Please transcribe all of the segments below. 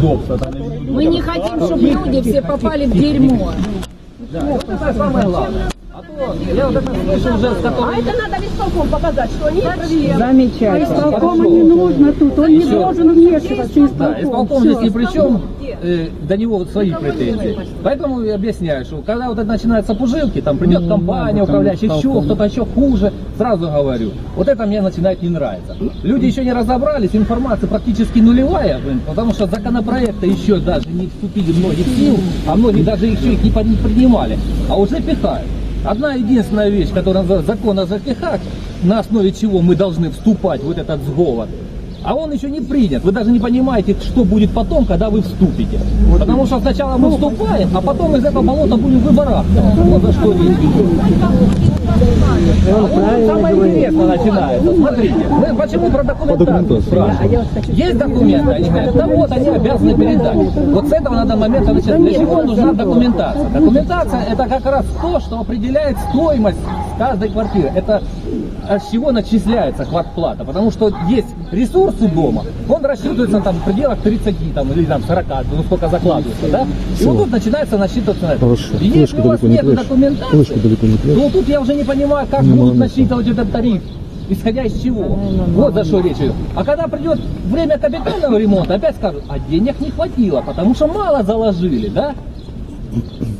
Мы не хотим, чтобы люди все попали в дерьмо. Да, это самое главное. А то я вот это слышал уже с А которым... это надо листовком показать, что они проверяют. Замечательно. Исполкома не нужно тут, он не должен вмешиваться, Да, исполком. исполком Всё. здесь ни при чем, э, до него вот свои претензии. Поэтому я объясняю, что когда вот это начинаются пужилки, там придет компания управляющая, еще кто-то еще хуже, сразу говорю, вот это мне начинает не нравиться. Люди еще не разобрались, информация практически нулевая, блин, потому что законопроекты еще даже не вступили многих сил, а многие даже еще их не не принимали, а уже пихают. Одна единственная вещь, которая называется закон о ЖКХ, на основе чего мы должны вступать в вот этот сговор, а он еще не принят. Вы даже не понимаете, что будет потом, когда вы вступите. Потому что сначала мы вступаем, а потом из этого болота будем выбираться. Вот за что идет. А вот самое интересное начинается. Смотрите, мы почему про документацию спрашиваем? Есть документы, они говорят, да вот они обязаны передать. Вот с этого надо момента начать. Для чего нужна документация? Документация это как раз то, что определяет стоимость каждой квартиры. Это с чего начисляется квартплата? Потому что есть ресурсы дома, он рассчитывается там в пределах 30 там, или там 40, ну сколько закладывается, да? И вот тут начинается насчитываться на это. Хорошо. Если Флешку у вас не нет прячь. документации, Флешку далеко не то тут я уже не понимаю, как Не будут надо. насчитывать этот тариф. Исходя из чего? Вот за что речь идет. А когда придет время капитального ремонта, опять скажут, а денег не хватило, потому что мало заложили, да?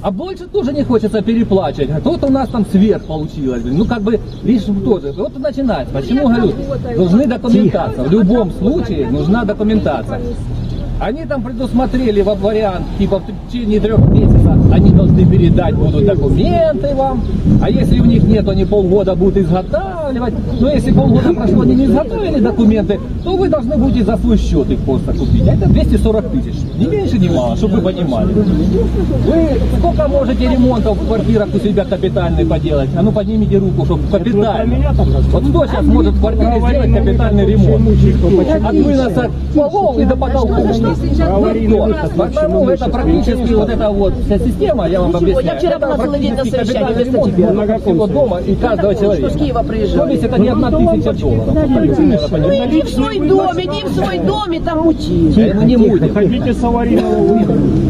А больше тоже не хочется переплачивать. А тут у нас там сверх получилось. Ну, как бы, видишь, тоже. Вот и начинается. Почему, говорю, нужны документация. В любом случае нужна документация. Они там предусмотрели во вариант, типа в течение трех месяцев они должны передать будут документы вам, а если у них нет, они полгода будут изготавливать. Но если полгода прошло, они не изготовили документы, то вы должны будете за свой счет их просто купить. А это 240 тысяч. Ни меньше, ни мало, чтобы вы понимали. Вы сколько можете ремонтов в квартирах у себя капитальный поделать? А ну поднимите руку, чтобы капитальный. Вот кто сейчас может в квартире сделать капитальный ремонт? От выноса полов и до потолка. Потому это практически вот эта вот вся система, я вам объясняю. я вчера была целый день на совещании вместо ремонт тебя. всего дома и каждого человека. Что с Киева То приезжали. есть это не одна тысяча долларов. Ну иди в свой дом, иди в свой дом и там учи. Мы не будем. Хотите с аварийного?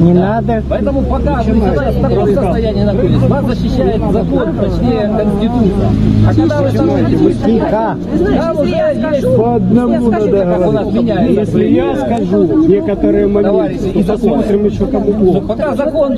Не надо. Поэтому пока вы сейчас в таком состоянии находитесь, вас защищает закон, точнее Конституция. А когда вы становитесь Тихо. там уже. По одному надо нас говорить. Если я скажу некоторые моменты, и то посмотрим еще кому плохо. Пока закон,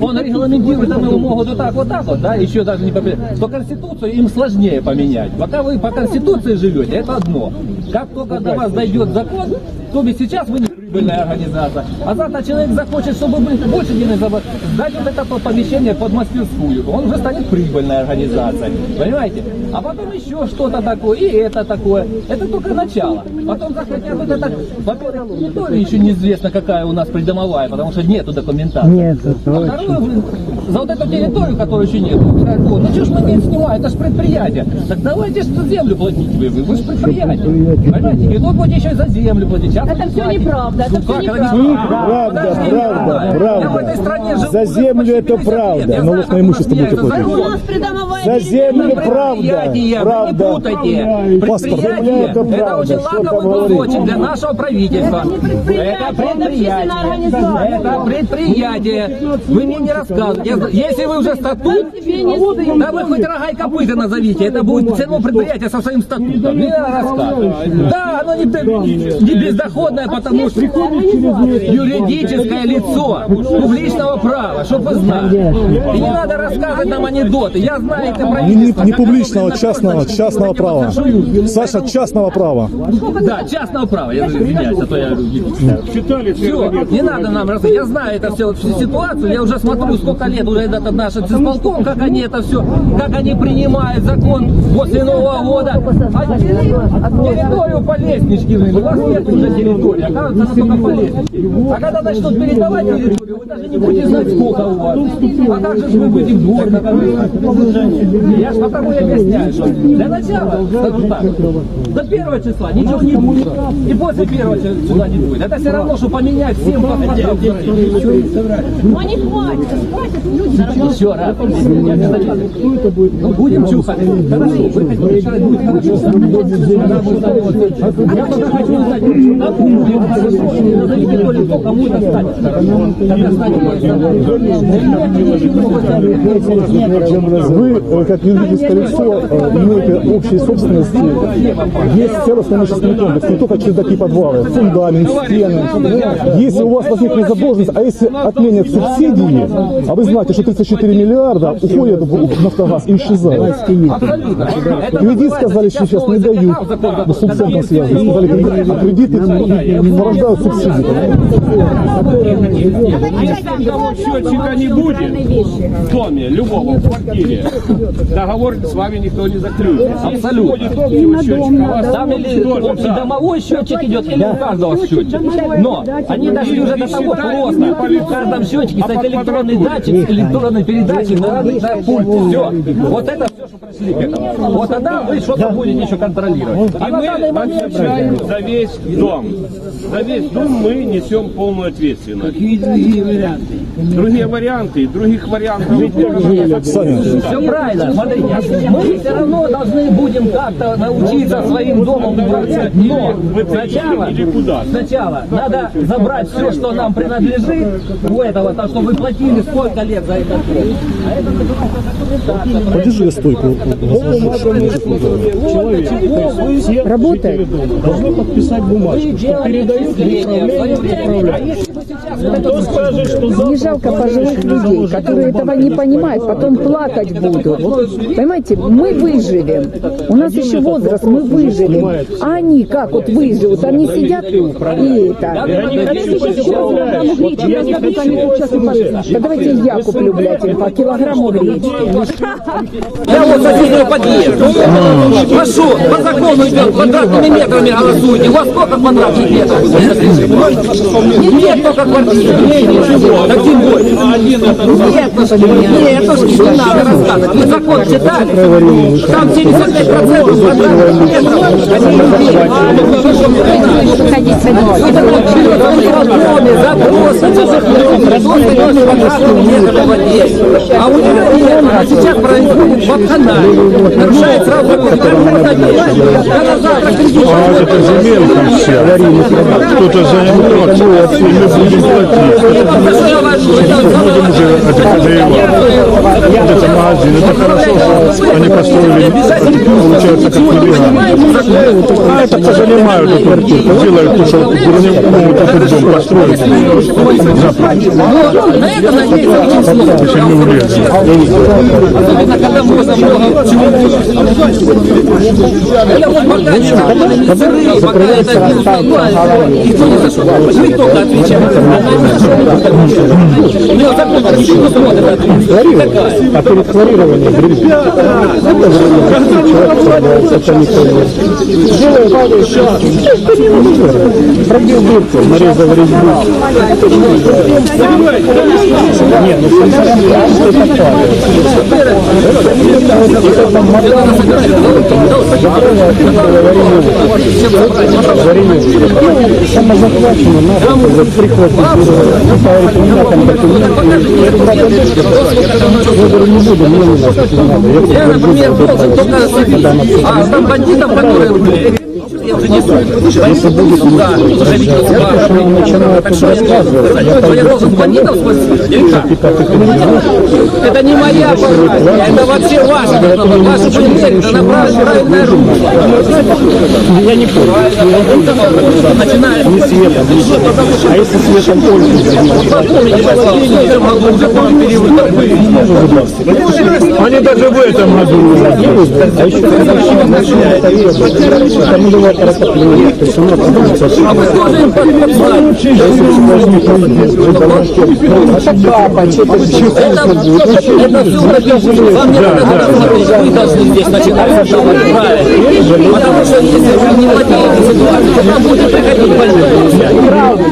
он регламентирует, там его могут вот так, вот так вот, да, еще даже не поменять, то Конституцию им сложнее поменять. Пока вы по Конституции живете, это одно. Как только до вас дойдет закон, то ведь сейчас вы не прибыльная организация, а завтра человек захочет, чтобы вы больше денег забрать, сдать вот это помещение под мастерскую, он уже станет прибыльной организацией, понимаете? А потом еще что-то такое, и это такое. Это только начало. Потом захотят вот это, во-первых, территория еще неизвестно, какая у нас придомовая, потому что нету документации. Нет, А точно. второе, блин, за вот эту территорию, которой еще нет, «О, ну что ж мы не снимаем, это же предприятие. Так давайте же землю платить вы, вы, же предприятие. Понимаете? И тут будете еще и за землю платить. Сейчас Это все неправда, это Ну все как, это неправда. неправда? Правда, правда, я правда. в этой стране живу За уже землю это 50 лет. правда. Я знаю, Налог как на у нас имущество законы. нас придомовая За землю правда, Предприятие, правда. не путайте. Паспорт. Предприятие, Это это правда, очень что там лаковый говорить? кусочек для нашего правительства. Это предприятие, это общественная организация. Это предприятие. Вы мне не рассказывайте. Я Если вы уже статут, Тебе не стыдно. да вы хоть рога и копыта назовите. Это будет ценовое предприятие со своим статутом. Не надо рассказывать. Да, оно не, не бездоходное, потому что юридическое лицо публичного права, чтобы вы знали. И не надо рассказывать нам анекдоты. Я знаю это Не, не, правительство. не публичного, частного, частного права. Саша, частного права. Да, частного права. Я извиняюсь, а то я Читали все, не надо нам рассказывать. Я знаю это все, всю ситуацию. Я уже смотрю, сколько лет уже этот наш исполком, как они это все, как они принимают закон после Нового года. А территорию по лестничке, у вас нет уже территории, оказывается, по лестничке. А когда начнут передавать территорию, вы даже не будете знать, сколько у вас. А как же вы будете в двор, как вы- Я ж потому и объясняю, что для начала, скажу так, до первого числа ничего не будет. И после первого числа не будет. Это все равно, что поменять всем паспортам. Ну не хватит, хватит люди. Еще раз. Я обязательно. Ну, будем чухать. Хорошо. Будет хорошо. Я хочу узнать. Назовите это станет. Тогда станет Вы, как юридическое лицо, имеете общей собственности. Есть целостный имущественный комплекс, не только чердаки подвалы, фундамент, стены. Если у вас возникнет задолженность, а если отменят субсидии, а вы знаете, что 34 миллиарда уходят в Нафтогаз и исчезают. Кредит сказали, что сейчас не дают. Ну, с субсидией связано. Сказали, а кредиты порождают субсидии. Если счетчика не будет в доме, любого, в квартире, договор с вами никто не заключит. Абсолютно. Там или общий домовой счетчик идет, или у каждого счетчик. Но они дошли уже до того просто. В каждом счетчике стоит электронный датчик с электронной передачей на, на пульт. Все. Вот это все, что пришли к этому. Вот тогда вы что-то будете еще контролировать. А И мы отвечаем за весь дом. За весь дом мы несем полную ответственность. Какие другие варианты? Другие варианты, других вариантов нет. Саня, Все правильно, смотрите, мы все равно должны будем как-то научиться своим домом управлять, но сначала, сначала надо забрать все, что нам принадлежит у этого, так что вы платили сколько лет за этот дом. А это документация. подержи стойку. Работает? Должны подписать бумажку, делали исследование свое время. А вот скажет, что Не жалко пожилых людей, которые этого не понимают, потом плакать будут. Понимаете, мы выживем. У нас еще возраст, мы выживем. А они как вот выживут? Они сидят и это. Да давайте я куплю, блядь, им по килограмму гречки. Я вот соседний подъезд. Прошу, по закону идет, квадратными метрами голосуйте. У вас сколько квадратных метров? Нет только квартир. Так тем более. Нет, нет, это не надо рассказывать. Вы закон читали? Там 75% квадратных метров. Доме, запросы, кто берет квадратный метр владеет. А у нее нет, она сейчас происходит вакханалия. Нарушает сразу закон. Как можно делать? Когда завтра кредит Кто-то займется, и мы будем платить. Будем уже это хозяева. Вот это магазин, это хорошо, что они построили, получается, как нелегально. А это позанимают эту квартиру, делают то, что могут этот дом построить. Очень не установлено, никто не зашел. Мы только отвечаем. У него закон красиво смотрит. Такая. А перед хлорированием не. Пробил дырку, нарезал резьбу. Нет, ну? Там захвачено, надо, приходит, говорит, у меня там документы, я туда не буду, мне не не надо. Я Я, например, должен только с а там бандитам, которые я уже не знаю. Бандитам, да, уже ведет себя. Так что я должен сказать? Что я должен бандитов спасти? Это не моя парадия, это вообще ваша. Ваша понимаете, направ- правильная рука. Я не понял. Начинает Не светом. А если светом пользуются? Запомните, пожалуйста, в этом году уже был период такой. Они даже в этом году уже. А еще там бывает ротопление, то есть оно становится А вы тоже им вы должны здесь начинать правильно. Потому что если вы не владеете ситуацией, то там будет приходить больной.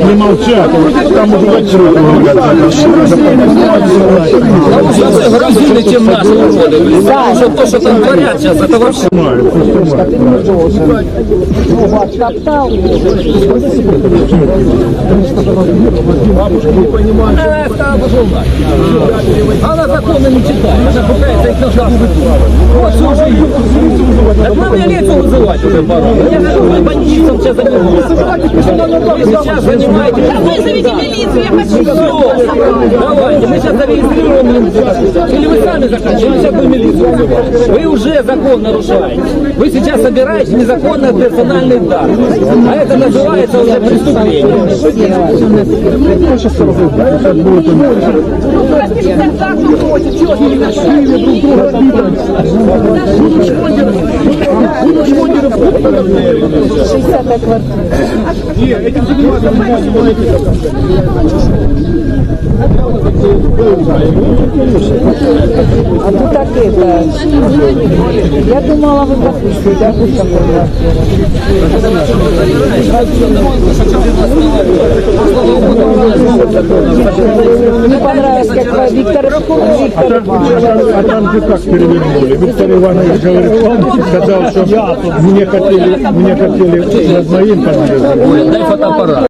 Не молчат, там уже говорят. Потому что вы грузины, чем наши уроды. Потому что то, что там творят сейчас, это вообще... Она законы не читает, она пытается их на шаг Вот всю жизнь. Так надо милицию вызывать уже пора. Я говорю, бандитам сейчас занимаются. Вы сейчас занимаетесь... Вызовите милицию, я хочу Все, давайте, мы сейчас зарегистрируем. Или вы сами заканчиваете, сейчас будем милицию. Вы уже закон нарушаете. Вы сейчас собираете незаконно персональные данные. А это называется уже преступление. А ты так это... Я думала, вы запустите, а тут такое. Мне понравилось, как Виктор, Виктор А там же как перевернули. Виктор Иванович говорит, сказал, что мне хотели, мне хотели над моим подъездом. Дай фотоаппарат.